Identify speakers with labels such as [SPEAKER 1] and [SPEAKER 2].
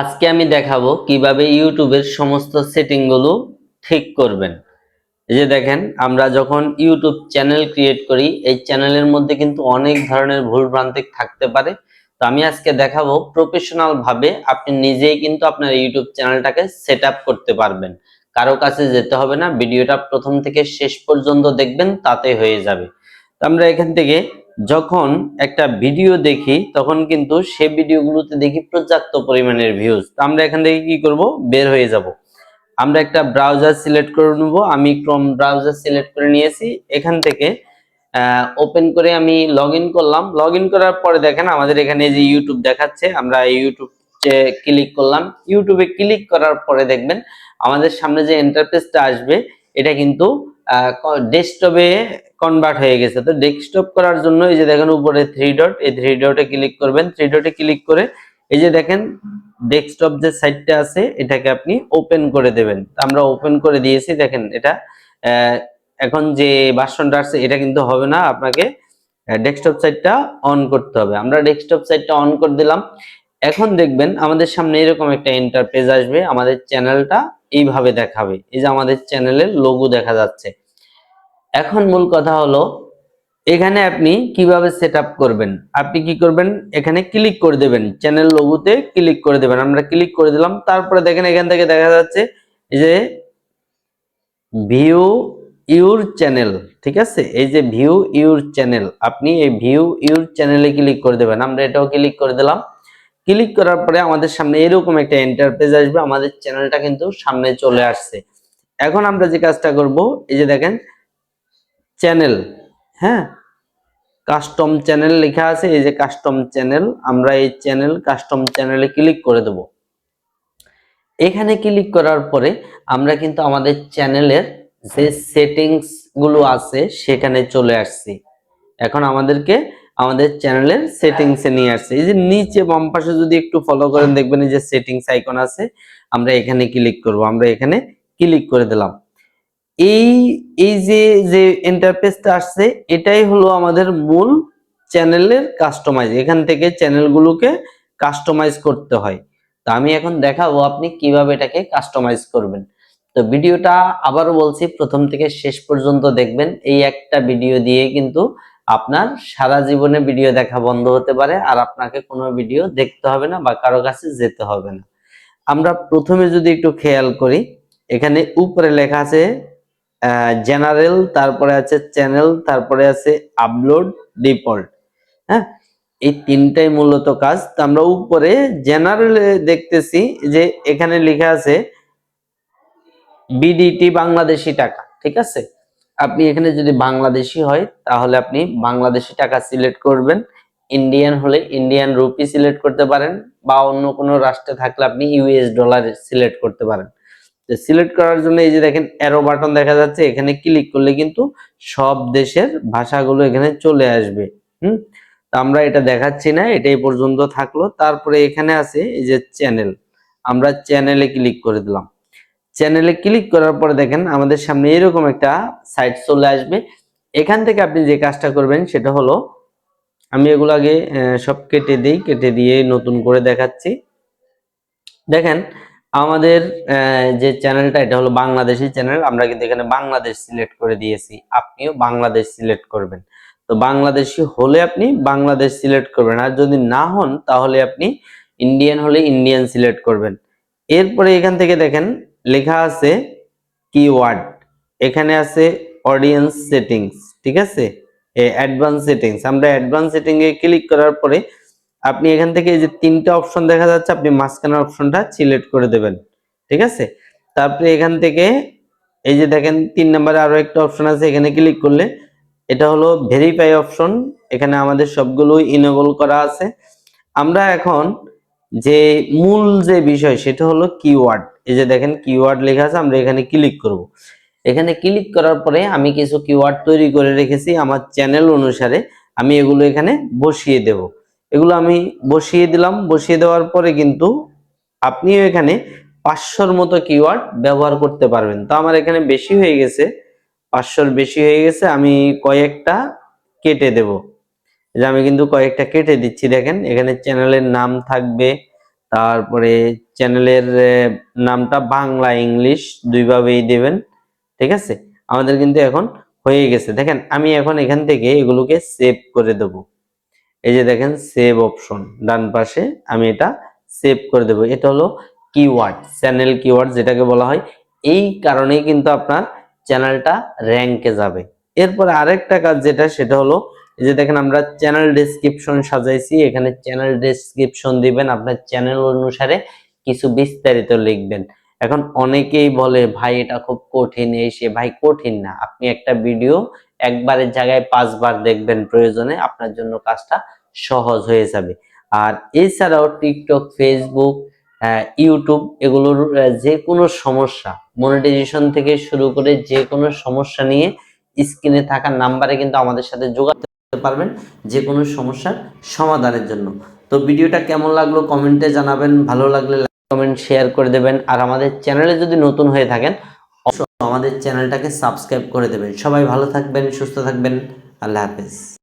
[SPEAKER 1] আজকে আমি দেখাবো কীভাবে ইউটিউবের সমস্ত সেটিংগুলো ঠিক করবেন। এই যে দেখেন, আমরা যখন ইউটিউব চ্যানেল ক্রিয়েট করি, এই চ্যানেলের মধ্যে কিন্তু অনেক ধরনের ভুল ভ্রান্তি থাকতে পারে। তো আমি আজকে দেখাবো প্রফেশনাল ভাবে আপনি নিজেই কিন্তু আপনার ইউটিউব চ্যানেলটাকে সেট করতে পারবেন। কারও কাছে যেতে হবে না, ভিডিওটা প্রথম থেকে শেষ পর্যন্ত দেখবেন, তাতে হয়ে যাবে। তো আমরা এখান থেকে যখন একটা ভিডিও দেখি, তখন কিন্তু সে ভিডিওগুলোতে দেখি পর্যাপ্ত পরিমাণের ভিউজ তো আমরা এখান থেকে কি করব? বের হয়ে যাব। আমরা একটা ব্রাউজার সিলেক্ট করে নেব। আমি ক্রোম ব্রাউজার সিলেক্ট করে নিয়েছি। এখান থেকে ওপেন করে আমি লগ করলাম। লগ করার পরে দেখেন, আমাদের এখানে যে ইউটিউব দেখাচ্ছে, আমরা ইউটিউব ক্লিক করলাম। ইউটিউবে ক্লিক করার পরে দেখবেন, আমাদের সামনে যে ইন্টারফেসটা আসবে, এটা কিন্তু ডেস্কটপে কনভার্ট হয়ে গেছে। তো ডেস্কটপ করার জন্য এই যে দেখেন উপরে থ্রি ডট এই থ্রি ডটে ক্লিক করবেন। থ্রি ডটে ক্লিক করে এই যে দেখেন ডেস্কটপ যে সাইটটা আছে, এটাকে আপনি ওপেন করে দেবেন। আমরা ওপেন করে দিয়েছি, দেখেন এটা এখন যে ভার্সনটা আছে, এটা কিন্তু হবে না। আপনাকে ডেস্কটপ সাইটটা অন করতে হবে। আমরা ডেস্কটপ সাইটটা অন করে দিলাম। এখন দেখবেন আমাদের সামনে এরকম একটা ইন্টারপেজ আসবে। আমাদের চ্যানেলটা এইভাবে দেখাবে। এই যে আমাদের চ্যানেলের লোগো দেখা যাচ্ছে। এখন মূল কথা হলো, এখানে আপনি কীভাবে সেট করবেন? আপনি কি করবেন? এখানে ক্লিক করে দেবেন। চ্যানেল লোগোতে ক্লিক করে দেবেন। আমরা ক্লিক করে দিলাম। তারপরে দেখেন এখান থেকে দেখা যাচ্ছে যে ভিউ ইউর চ্যানেল ঠিক আছে? এই যে ভিউ ইউর চ্যানেল আপনি এই ভিউ ইউর চ্যানেলে ক্লিক করে দেবেন। আমরা এটাও ক্লিক করে দিলাম। ক্লিক করার পরে আমাদের সামনে এরকম একটা ইন্টারপেজ আসবে। আমাদের চ্যানেলটা কিন্তু সামনে চলে আসছে। এখন আমরা যে কাজটা করব, এই যে দেখেন চ্যানেল হ্যাঁ। কাস্টম চ্যানেল লেখা আছে এই যে কাস্টম চ্যানেল আমরা এই চ্যানেল কাস্টম চ্যানেলে ক্লিক করে দেব। এখানে ক্লিক করার পরে আমরা কিন্তু আমাদের চ্যানেলের যে সেটিংসগুলো আছে সেখানে চলে আসছি। এখন আমাদেরকে আমাদের চ্যানেলের সেটিংসে নিয়ে আসছে। এই যে নিচে বাম পাশে যদি একটু ফলো করেন দেখবেন এই যে সেটিংস আইকন আছে আমরা এখানে ক্লিক করব। আমরা এখানে ক্লিক করে দিলাম। এই এই যে যে ইন্টারফেসটা আসছে, এটাই হলো আমাদের মূল চ্যানেলের কাস্টমাইজ এখান থেকে চ্যানেলগুলোকে কাস্টমাইজ করতে হয়। তো আমি এখন দেখাবো আপনি কীভাবে এটাকে কাস্টমাইজ করবেন। তো ভিডিওটা আবারও বলছি, প্রথম থেকে শেষ পর্যন্ত দেখবেন। এই একটা ভিডিও দিয়ে কিন্তু আপনার সারা জীবনে ভিডিও দেখা বন্ধ হতে পারে আর আপনাকে কোনো ভিডিও দেখতে হবে না বা কারও কাছে যেতে হবে না। আমরা প্রথমে যদি একটু খেয়াল করি, এখানে উপরে লেখা আছে জেনারেল তারপরে আছে চ্যানেল তারপরে আছে আপলোড ডিফল্ট হ্যাঁ? এই তিনটাই মূলত কাজ। তো আমরা উপরে জেনারেলে দেখতেছি যে এখানে লেখা আছে বিডিটি বাংলাদেশি টাকা, ঠিক আছে? আপনি এখানে যদি বাংলাদেশি হয়, তাহলে আপনি বাংলাদেশি টাকা সিলেক্ট করবেন। ইন্ডিয়ান হলে ইন্ডিয়ান রুপি সিলেক্ট করতে পারেন, বা অন্য কোনো রাষ্ট্রে থাকলে আপনি ইউএস ডলার সিলেক্ট করতে পারেন। সিলেক্ট করার জন্য এই যে দেখেন অ্যারো বাটন দেখা যাচ্ছে, এখানে ক্লিক করলে কিন্তু সব দেশের ভাষাগুলো এখানে চলে আসবে। হুম? আমরা এটা দেখাচ্ছি না, এটাই পর্যন্ত থাকল। তারপরে এখানে আছে এই যে চ্যানেল আমরা চ্যানেলে ক্লিক করে দিলাম। চ্যানেলে ক্লিক করার পরে দেখেন আমাদের সামনে এরকম একটা সাইট চলে আসবে। এখান থেকে আপনি যে কাজটা করবেন সেটা হলো, আমি এগুলো আগে সব কেটে দিই, কেটে দিয়ে নতুন করে দেখাচ্ছি। দেখেন আমাদের যে চ্যানেলটা এটা হলো বাংলাদেশি চ্যানেল আমরা কিন্তু এখানে বাংলাদেশ সিলেক্ট করে দিয়েছি। আপনিও বাংলাদেশ সিলেক্ট করবেন। তো বাংলাদেশি হলে আপনি বাংলাদেশ সিলেক্ট করবেন। আর যদি না হন, তাহলে আপনি ইন্ডিয়ান হলে ইন্ডিয়ান সিলেক্ট করবেন। এরপরে এখান থেকে দেখেন, লেখা আছে কিওয়ার্ড এখানে আছে অডিয়েন্স সেটিংস ঠিক আছে? অ্যাডভান্স সেটিংস আমরা অ্যাডভান্স সেটিং এ ক্লিক করার পরে আপনি এখান থেকে যে তিনটা অপশন দেখা যাচ্ছে, আপনি মাঝখানের অপশনটা সিলেক্ট করে দেবেন। ঠিক আছে? তারপরে এখান থেকে এই যে দেখেন, তিন নম্বরে আরও একটা অপশন আছে, এখানে ক্লিক করলে এটা হলো ভেরিফাই অপশন এখানে আমাদের সবগুলো ইনেবল করা আছে। আমরা এখন যে মূল যে বিষয়, সেটা হলো কিওয়ার্ড এই যে দেখেন কিওয়ার্ড লেখা আছে, আমরা এখানে ক্লিক করব। এখানে ক্লিক করার পরে আমি কিছু কিওয়ার্ড তৈরি করে রেখেছি, আমার চ্যানেল অনুসারে আমি এগুলো এখানে বসিয়ে দেব। এগুলো আমি বসিয়ে দিলাম। বসিয়ে দেওয়ার পরে কিন্তু আপনিও এখানে পাঁচশোর মতো কিওয়ার্ড ব্যবহার করতে পারবেন। তো আমার এখানে বেশি হয়ে গেছে, পাঁচশোর বেশি হয়ে গেছে, আমি কয়েকটা কেটে দেব। যে আমি কিন্তু কয়েকটা কেটে দিচ্ছি, দেখেন, এখানে চ্যানেলের নাম থাকবে, তারপরে চ্যানেলের নামটা বাংলা ইংলিশ, দুইভাবেই দেবেন, ঠিক আছে? আমাদের কিন্তু এখন হয়ে গেছে। দেখেন, আমি এখন এখান থেকে এগুলোকে সেভ করে দেব। এই যে দেখেন সেভ অপশন ডান পাশে আমি এটা সেভ করে দেব। এটা হলো কিওয়ার্ড চ্যানেল কিওয়ার্ড যেটাকে বলা হয়। এই কারণেই কিন্তু আপনার চ্যানেলটা র্যাঙ্কে যাবে। এরপরে আরেকটা কাজ যেটা, সেটা হলো, এই যে দেখেন, আমরা চ্যানেল ডেসক্রিপশন সাজাইছি। এখানে চ্যানেল ডেসক্রিপশন দিবেন। আপনার চ্যানেল অনুসারে কিছু বিস্তারিত লিখবেন। এখন অনেকেই বলে, ভাই, এটা খুব কঠিন। এই সে, ভাই, কঠিন না। আপনি একটা ভিডিও একবারের জায়গায় পাঁচবার দেখবেন প্রয়োজনে, আপনার জন্য কাজটা সহজ হয়ে যাবে। আর এছাড়াও টিকটক ফেসবুক ইউটিউব এগুলোর যে কোনো সমস্যা মনিটাইজেশন থেকে শুরু করে যে কোনো সমস্যা নিয়ে স্ক্রিনে থাকা নাম্বারে কিন্তু আমাদের সাথে যোগাযোগ পারবেন যে কোনো সমস্যার সমাধানের জন্য। তো ভিডিওটা কেমন লাগল? কমেন্টে জানাবেন। ভালো লাগলে কমেন্ট শেয়ার করে দেবেন। আর আমাদের চ্যানেলে যদি নতুন হয়ে থাকেন আমাদের চ্যানেলটাকে সাবস্ক্রাইব করে দেবেন। সবাই ভালো থাকবেন, সুস্থ থাকবেন। আল্লাহ হাফেজ।